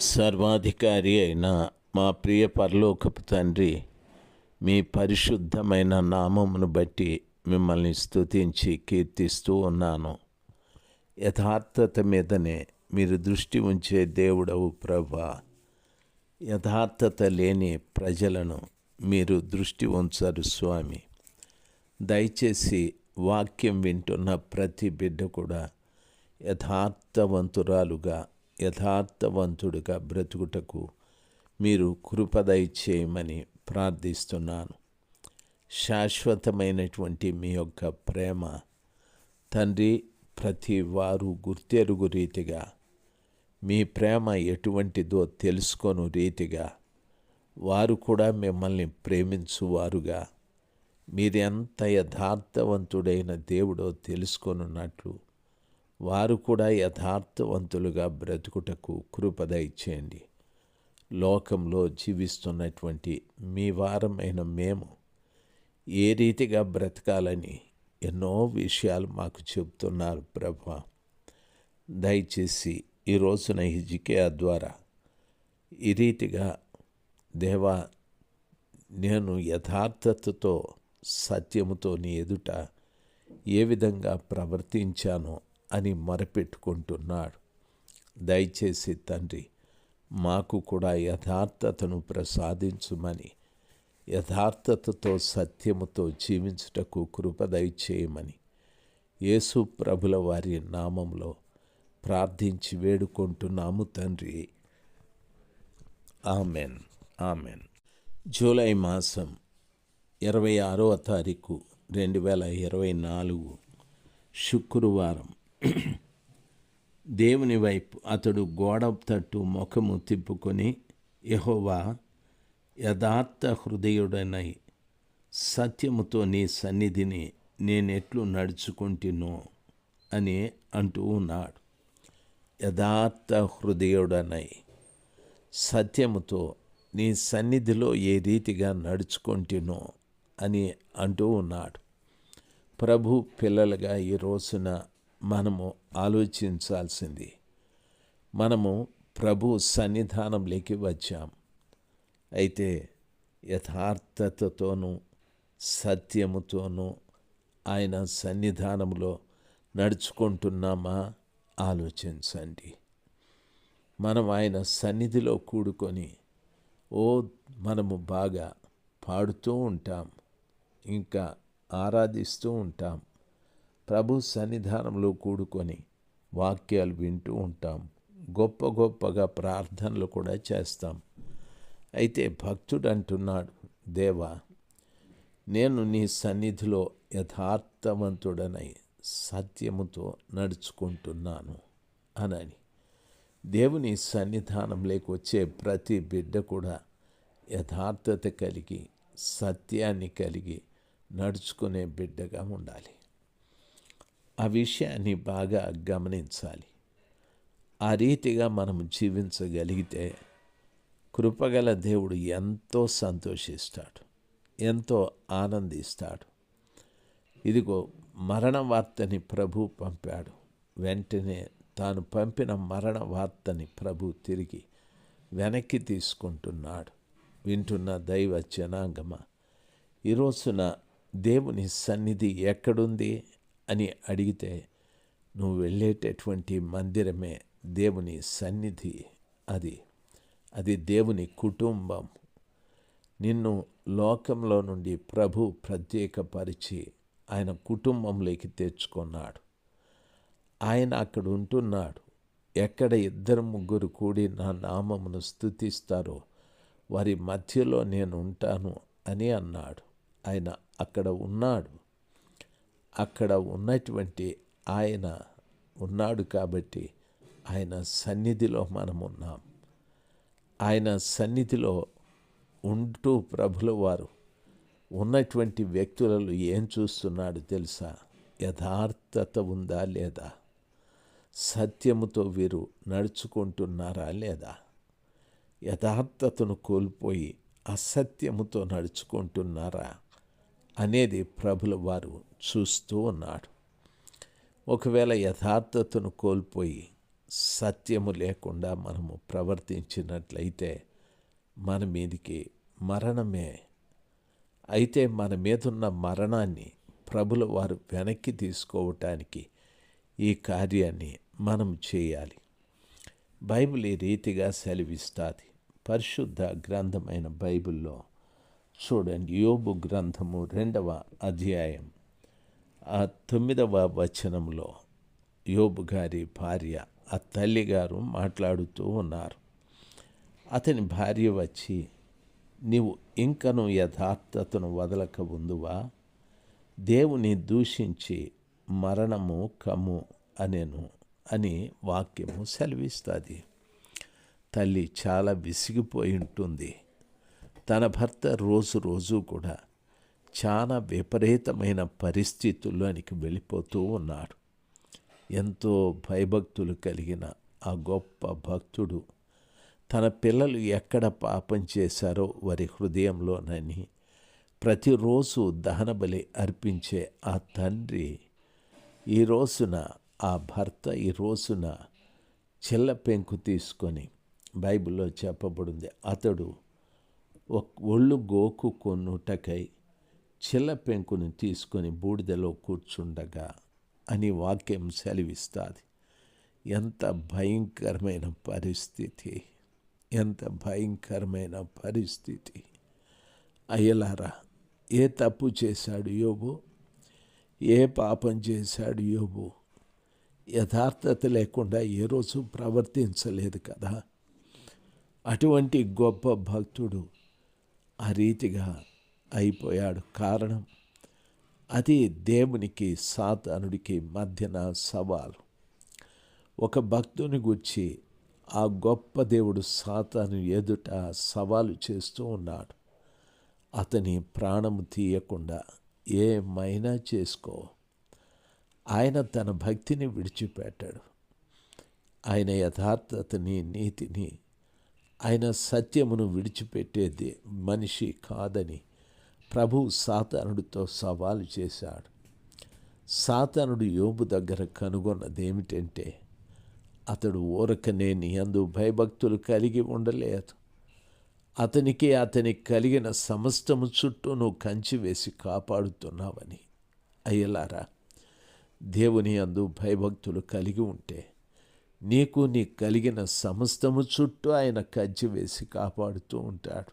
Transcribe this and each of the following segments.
సర్వాధికారి అయిన మా ప్రియ పరలోకపు తండ్రి మీ పరిశుద్ధమైన నామమును బట్టి మిమ్మల్ని స్తుతించి కీర్తిస్తూ ఉన్నాను. యథార్థత మీదనే మీరు దృష్టి ఉంచే దేవుడవు ప్రభా యథార్థత లేని ప్రజలను మీరు దృష్టి ఉంచరు స్వామి. దయచేసి వాక్యం వింటున్న ప్రతి బిడ్డ కూడా యథార్థవంతురాలుగా యథార్థవంతుడుగా బ్రతుకుటకు మీరు కృపదయచేయమని ప్రార్థిస్తున్నాను. శాశ్వతమైనటువంటి మీ యొక్క ప్రేమ తండ్రి ప్రతి వారు గుర్తెరుగు రీతిగా మీ ప్రేమ ఎటువంటిదో తెలుసుకొను రీతిగా వారు కూడా మిమ్మల్ని ప్రేమించువారుగా. మీరెంత యథార్థవంతుడైన దేవుడో తెలుసుకొనున్నట్లు వారు కూడా యథార్థవంతులుగా బ్రతుకుటకు కృపద ఇచ్చేయండి. లోకంలో జీవిస్తున్నటువంటి మీ వారమైన మేము ఏ రీతిగా బ్రతకాలని ఎన్నో విషయాలు మాకు చెబుతున్నారు ప్రభా. దయచేసి ఈ రోజున ద్వారా ఈ రీతిగా దేవా నేను యథార్థతతో సత్యముతో నీ ఎదుట ఏ విధంగా ప్రవర్తించానో అని మొరపెట్టుకుంటున్నాడు. దయచేసి తండ్రి మాకు కూడా యథార్థతను ప్రసాదించుమని యథార్థతతో సత్యముతో జీవించుటకు కృప దయచేయమని యేసు ప్రభుల వారి నామంలో ప్రార్థించి వేడుకుంటున్నాము తండ్రి. ఆమెన్. ఆమెన్. జూలై మాసం ఇరవై ఆరవ తారీఖు రెండు వేల ఇరవై నాలుగు శుక్రవారం. దేవుని వైపు అతడు గోడ తట్టు ముఖము తిప్పుకొని యహోవా యథార్థ హృదయుడనై సత్యముతో నీ సన్నిధిని నేనెట్లు నడుచుకుంటున్నో అని అంటూ ఉన్నాడు. యథార్థ హృదయుడనై సత్యముతో నీ సన్నిధిలో ఏ రీతిగా నడుచుకుంటున్నో అని అంటూ ఉన్నాడు. ప్రభు పిల్లలుగా ఈ రోజున మనము ఆలోచించాల్సింది. మనము ప్రభు సన్నిధానంలోకి వచ్చాం. అయితే యథార్థతతోనూ సత్యముతోనూ ఆయన సన్నిధానంలో నడుచుకుంటున్నామా? ఆలోచించండి. మనం ఆయన సన్నిధిలో కూడుకొని ఓ మనము బాగా పాడుతూ ఉంటాం. ఇంకా ఆరాధిస్తూ ఉంటాం. ప్రభు సన్నిధానంలో కూడుకొని వాక్యాలు వింటూ ఉంటాం. గొప్ప గొప్పగా ప్రార్థనలు కూడా చేస్తాం. అయితే భక్తుడు అంటున్నాడు దేవా నేను నీ సన్నిధిలో యథార్థవంతుడనై సత్యముతో నడుచుకుంటున్నాను అనని. దేవుని సన్నిధానంలోకి వచ్చే ప్రతి బిడ్డ కూడా యథార్థత కలిగి సత్యాన్ని కలిగి నడుచుకునే బిడ్డగా ఉండాలి. ఆ విషయాన్ని బాగా గమనించాలి. ఆ రీతిగా మనం జీవించగలిగితే కృపగల దేవుడు ఎంతో సంతోషిస్తాడు ఎంతో ఆనందిస్తాడు. ఇదిగో మరణ వార్తని ప్రభు పంపాడు. వెంటనే తాను పంపిన మరణ వార్తని ప్రభు తిరిగి వెనక్కి తీసుకుంటున్నాడు. వింటున్న దైవ జనాంగమ ఈరోజున దేవుని సన్నిధి ఎక్కడుంది? అని అడిగితే నువ్వు వెళ్ళేటటువంటి మందిరమే దేవుని సన్నిధి అది. అది దేవుని కుటుంబం. నిన్ను లోకంలో నుండి ప్రభు ప్రత్యేకపరిచి ఆయన కుటుంబంలోకి తెచ్చుకున్నాడు. ఆయన అక్కడ ఉంటున్నాడు. ఎక్కడ ఇద్దరు ముగ్గురు కూడి నా నామమును స్థుతిస్తారో వారి మధ్యలో నేను ఉంటాను అని అన్నాడు. ఆయన అక్కడ ఉన్నాడు. అక్కడ ఉన్నటువంటి ఆయన ఉన్నాడు కాబట్టి ఆయన సన్నిధిలో మనం ఉన్నాం ఆయన సన్నిధిలో ఉంటూ ప్రభుల వారు ఉన్నటువంటి వ్యక్తులలో ఏం చూస్తున్నాడు తెలుసా? యథార్థత ఉందా లేదా? సత్యముతో వీరు నడుచుకుంటున్నారా లేదా? యథార్థతను కోల్పోయి అసత్యముతో నడుచుకుంటున్నారా? అనేది ప్రభుల వారు చూస్తూ ఉన్నాడు. ఒకవేళ యథార్థతను కోల్పోయి సత్యము లేకుండా మనము ప్రవర్తించినట్లయితే మన మీదికి మరణమే. అయితే మన మీదున్న మరణాన్ని ప్రభుల వారు వెనక్కి తీసుకోవటానికి ఈ కార్యాన్ని మనం చేయాలి. బైబిల్ ఈ రీతిగా సెలవిస్తుంది. పరిశుద్ధ గ్రంథమైన బైబిల్లో చూడండి యోబు గ్రంథము రెండవ అధ్యాయం. ఆ తొమ్మిదవ వచనంలో యోబు గారి భార్య ఆ తల్లిగారు మాట్లాడుతూ ఉన్నారు. అతని భార్య వచ్చి నీవు ఇంకను యథార్థతను వదలక ఉందువా దేవుని దూషించి మరణము కమ్ము అనేను అని వాక్యము సెలవిస్తుంది. తల్లి చాలా విసిగిపోయి ఉంటుంది. తన భర్త రోజు రోజు కూడా చాలా విపరీతమైన పరిస్థితుల్లోనికి వెళ్ళిపోతూ ఉన్నాడు ఎంతో భయభక్తులు కలిగిన ఆ గొప్ప భక్తుడు తన పిల్లలు ఎక్కడ పాపం చేశారో వారి హృదయంలోనని ప్రతిరోజు దహనబలి అర్పించే ఆ తండ్రి ఈ రోజున ఆ భర్త ఈ రోజున చిల్ల పెంకు తీసుకొని బైబిల్లో చెప్పబడింది. అతడు ఒళ్ళు గోకు కొన్నుటకై చిల్ల పెంకుని తీసుకొని బూడిదలో కూర్చుండగా అని వాక్యం సెలవిస్తుంది. ఎంత భయంకరమైన పరిస్థితి. ఎంత భయంకరమైన పరిస్థితి. అయ్యలారా ఏ తప్పు చేశాడు యోబు? ఏ పాపం చేశాడు యోబు? యథార్థత లేకుండా ఏ రోజు ప్రవర్తించలేదు కదా. అటువంటి గొప్ప భక్తుడు ఆ రీతిగా అయిపోయాడు. కారణం? అది దేవునికి సాతానుడికి మధ్యన సవాలు. ఒక భక్తుని గుర్చి ఆ గొప్ప దేవుడు సాతాను ఎదుట సవాలు చేస్తూ ఉన్నాడు. అతని ప్రాణము తీయకుండా ఏమైనా చేసుకో. ఆయన తన భక్తిని విడిచిపెట్టాడు. ఆయన యథార్థతని నీతిని ఆయన సత్యమును విడిచిపెట్టేది మనిషి కాదని ప్రభు సాతానుడితో సవాలు చేశాడు. సాతానుడు యోబు దగ్గర కనుగొన్నది ఏమిటంటే అతడు ఊరకనే అందు భయభక్తులు కలిగి ఉండలేదు. అతనికి అతనికి కలిగిన సమస్తము చుట్టూ నువ్వు కంచి వేసి కాపాడుతున్నావని. అయ్యలారా దేవుని అందు భయభక్తులు కలిగి ఉంటే నీకు నీ కలిగిన సమస్తము చుట్టూ ఆయన కజ్జి వేసి కాపాడుతూ ఉంటాడు.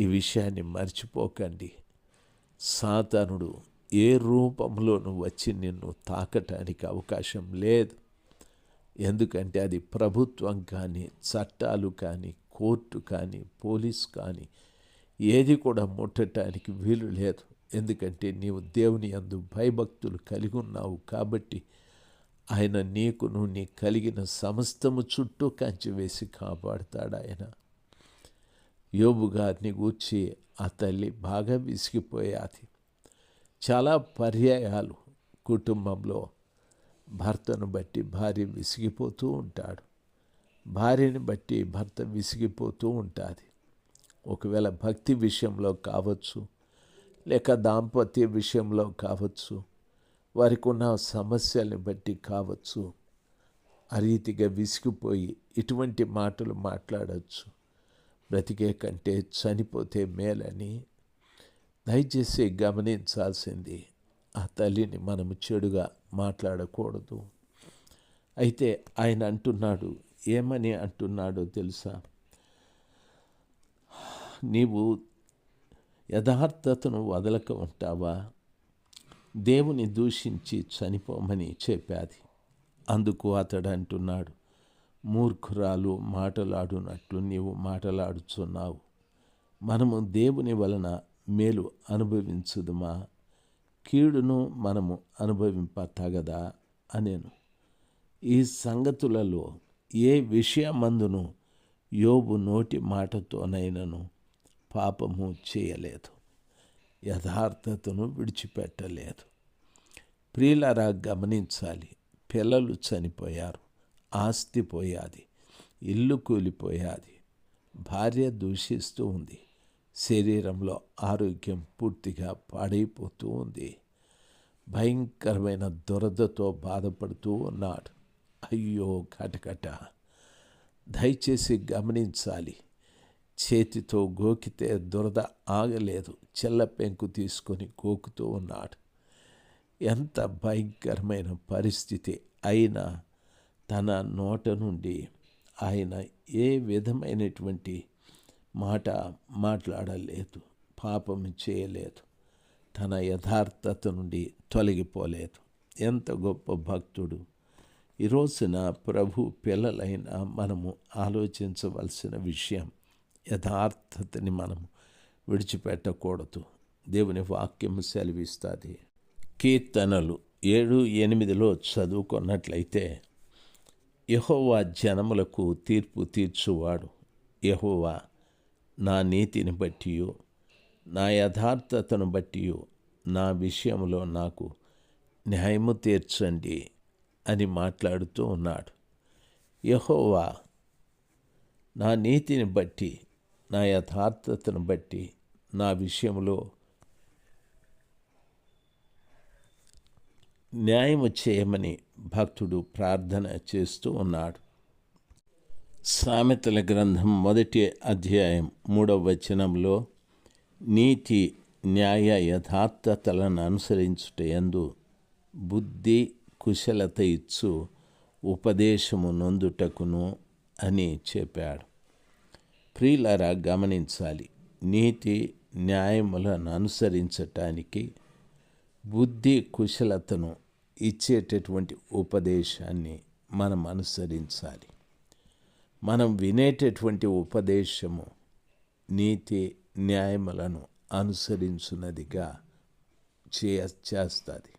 ఈ విషయాన్ని మర్చిపోకండి. సాతానుడు ఏ రూపంలోనూ వచ్చి నిన్ను తాకటానికి అవకాశం లేదు. ఎందుకంటే అది ప్రభుత్వం కానీ చట్టాలు కానీ కోర్టు కానీ పోలీస్ కానీ ఏది కూడా ముట్టడానికి వీలు లేదు. ఎందుకంటే నీవు దేవుని అందు భయభక్తులు కలిగి ఉన్నావు కాబట్టి ఆయన నీకును నీ కలిగిన సమస్తము చుట్టూ కంచి వేసి కాపాడుతాడు ఆయన. యోబు గారిని గూర్చి ఆ తల్లి బాగా విసిగిపోయాది. చాలా పర్యాయాలు కుటుంబంలో భర్తను బట్టి భార్య విసిగిపోతూ ఉంటాడు. భార్యని బట్టి భర్త విసిగిపోతూ ఉంటుంది. ఒకవేళ భక్తి విషయంలో కావచ్చు లేక దాంపత్య విషయంలో కావచ్చు వారికి ఉన్న సమస్యల్ని బట్టి కావచ్చు. ఆ రీతిగా విసిగిపోయి ఇటువంటి మాటలు మాట్లాడచ్చు. బ్రతికే కంటే చనిపోతే మేలని దయచేసి గమనించాల్సింది. ఆ తల్లిని మనము చెడుగా మాట్లాడకూడదు. అయితే ఆయన అంటున్నాడు ఏమని అంటున్నాడో తెలుసా? నీవు యథార్థతను వదలక ఉంటావా? దేవుని దూషించి చనిపోమని చెప్పాది. అందుకు అతడు అంటున్నాడు మూర్ఖురాలు మాటలాడునట్లు నీవు మాటలాడుచున్నావు. మనము దేవుని వలన మేలు అనుభవించుదుమా? కీడును మనము అనుభవింప తగదా అనేను. ఈ సంగతులలో ఏ విషయమందును యోబు నోటి మాటతోనైనను పాపము చేయలేదు. యథార్థతను విడిచిపెట్టలేదు. ప్రియులరా గమనించాలి. పిల్లలు చనిపోయారు. ఆస్తి పోయాది. ఇల్లు కూలిపోయాది. భార్య దూషిస్తూ ఉంది. శరీరంలో ఆరోగ్యం పూర్తిగా పాడైపోతూ ఉంది. భయంకరమైన దురదతో బాధపడుతూ ఉన్నాడు. అయ్యో కటకట. దయచేసి గమనించాలి. చేతితో గోకితే దురద ఆగలేదు. చెల్ల పెంకు తీసుకొని గోకుతూ ఉన్నాడు. ఎంత భయంకరమైన పరిస్థితి అయినా తన నోట నుండి ఆయన ఏ విధమైనటువంటి మాట మాట్లాడలేదు. పాపం చేయలేదు. తన యథార్థత నుండి తొలగిపోలేదు. ఎంత గొప్ప భక్తుడు. ఈ రోజున ప్రభు పిల్లలైన మనము ఆలోచించవలసిన విషయం యథార్థతని మనం విడిచిపెట్టకూడదు. దేవుని వాక్యం సెలవిస్తుంది. కీర్తనలు ఏడు ఎనిమిదిలో చదువుకున్నట్లయితే యహోవా జనములకు తీర్పు తీర్చువాడు. యహోవా నా నీతిని బట్టి నా యథార్థతను బట్టి నా విషయంలో నాకు న్యాయము తీర్చండి అని మాట్లాడుతూ ఉన్నాడు. యహోవా నా నీతిని బట్టి నా యథార్థతను బట్టి నా విషయంలో న్యాయము చేయమని భక్తుడు ప్రార్థన చేస్తూ ఉన్నాడు. సామెతల గ్రంథం మొదటి అధ్యాయం మూడవ వచనంలో నీతి న్యాయ యథార్థతలను అనుసరించుట ఎందు బుద్ధి కుశలత ఇచ్చు ఉపదేశము నొందుటకును అని చెప్పాడు. ప్రియులారా గమనించాలి. నీతి న్యాయములను అనుసరించటానికి బుద్ధి కుశలతను ఇచ్చేటటువంటి ఉపదేశాన్ని మనం అనుసరించాలి. మనం వినేటటువంటి ఉపదేశము నీతి న్యాయములను అనుసరించున్నదిగా చే చేస్తుంది.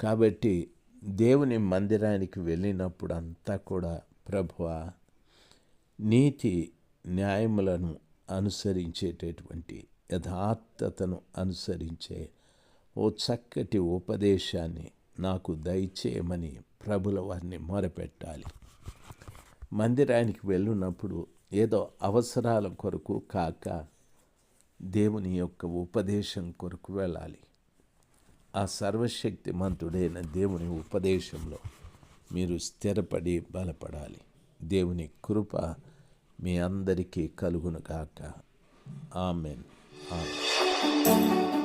కాబట్టి దేవుని మందిరానికి వెళ్ళినప్పుడు అంతా కూడా ప్రభువ నీతి న్యాయములను అనుసరించేటటువంటి యథార్థతను అనుసరించే ఓ చక్కటి ఉపదేశాన్ని నాకు దయచేయమని ప్రభుల వారిని మొరపెట్టాలి. మందిరానికి వెళ్ళినప్పుడు ఏదో అవసరాల కొరకు కాక దేవుని యొక్క ఉపదేశం కొరకు వెళ్ళాలి. ఆ సర్వశక్తి మంతుడైన దేవుని ఉపదేశంలో మీరు స్థిరపడి బలపడాలి. దేవుని కృప మీ అందరికీ కలుగునుగాక ఆమెన్. ఆమెన్.